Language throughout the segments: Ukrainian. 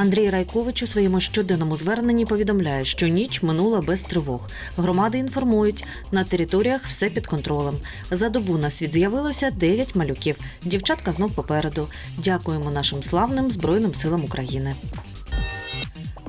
Андрій Райкович у своєму щоденному зверненні повідомляє, що ніч минула без тривог. Громади інформують, на територіях все під контролем. За добу на світ з'явилося 9 малюків. Дівчатка знов попереду. Дякуємо нашим славним Збройним силам України.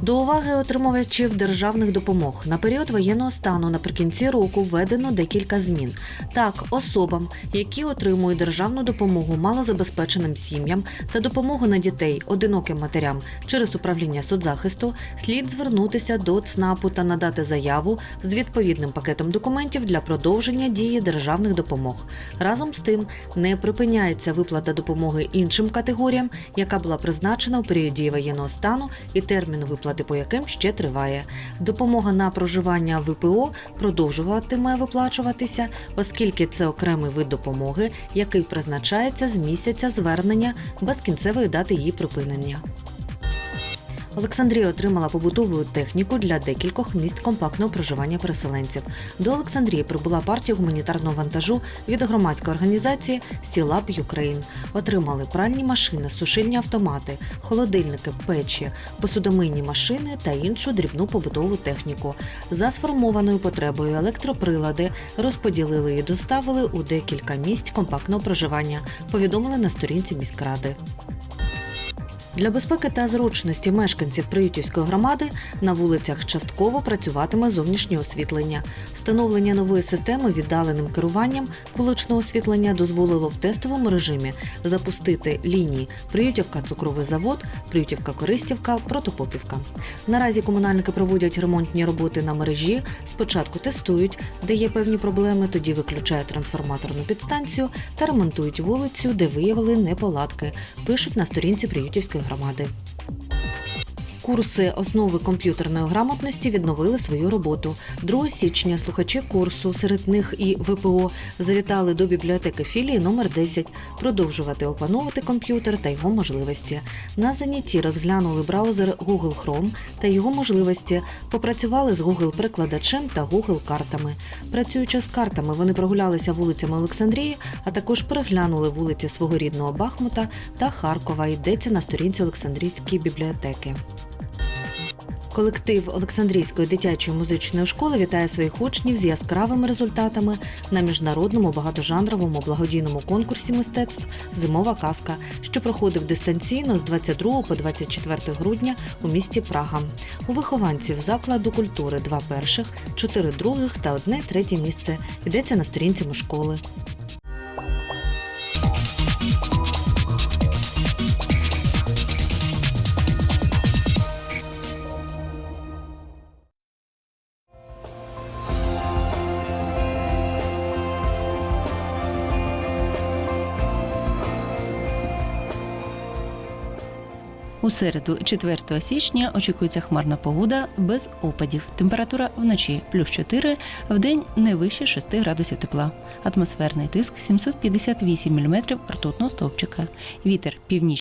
До уваги отримувачів державних допомог на період воєнного стану наприкінці року введено декілька змін. Так, особам, які отримують державну допомогу малозабезпеченим сім'ям та допомогу на дітей одиноким матерям через управління соцзахисту, слід звернутися до ЦНАПу та надати заяву з відповідним пакетом документів для продовження дії державних допомог. Разом з тим не припиняється виплата допомоги іншим категоріям, яка була призначена у період дії воєнного стану і термін виплати по яким ще триває. Допомога на проживання ВПО продовжуватиме виплачуватися, оскільки це окремий вид допомоги, який призначається з місяця звернення без кінцевої дати її припинення. Олександрія отримала побутову техніку для декількох місць компактного проживання переселенців. До Олександрії прибула партія гуманітарного вантажу від громадської організації Сілаб Юкрейн. Отримали пральні машини, сушильні автомати, холодильники, печі, посудомийні машини та іншу дрібну побутову техніку. За сформованою потребою електроприлади розподілили і доставили у декілька місць компактного проживання. Повідомили на сторінці міськради. Для безпеки та зручності мешканців Приютівської громади на вулицях частково працюватиме зовнішнє освітлення. Встановлення нової системи віддаленим керуванням вуличного освітлення дозволило в тестовому режимі запустити лінії Приютівка, цукровий завод, Приютівка, Користівка, Протопопівка. Наразі комунальники проводять ремонтні роботи на мережі. Спочатку тестують, де є певні проблеми, тоді виключають трансформаторну підстанцію та ремонтують вулицю, де виявили неполадки. Пишуть на сторінці Приютівської громади. ప్రమాదం Курси основи комп'ютерної грамотності відновили свою роботу. 2 січня слухачі курсу, серед них і ВПО, завітали до бібліотеки філії номер 10 продовжувати опановувати комп'ютер та його можливості. На занятті розглянули браузер Google Chrome та його можливості, попрацювали з Google перекладачем та Google картами. Працюючи з картами, вони прогулялися вулицями Олександрії, а також переглянули вулиці свого рідного Бахмута та Харкова. Йдеться на сторінці Олександрійської бібліотеки. Колектив Олександрійської дитячої музичної школи вітає своїх учнів з яскравими результатами на міжнародному багатожанровому благодійному конкурсі мистецтв Зимова казка, що проходив дистанційно з 22 по 24 грудня у місті Прага. У вихованців закладу культури два перших, чотири других та одне третє місце. Йдеться на сторінці школи. У середу, 4 січня, очікується хмарна погода без опадів. Температура вночі плюс 4, день не вище 6 градусів тепла. Атмосферний тиск 758 мм ртутного стовпчика. Вітер північ.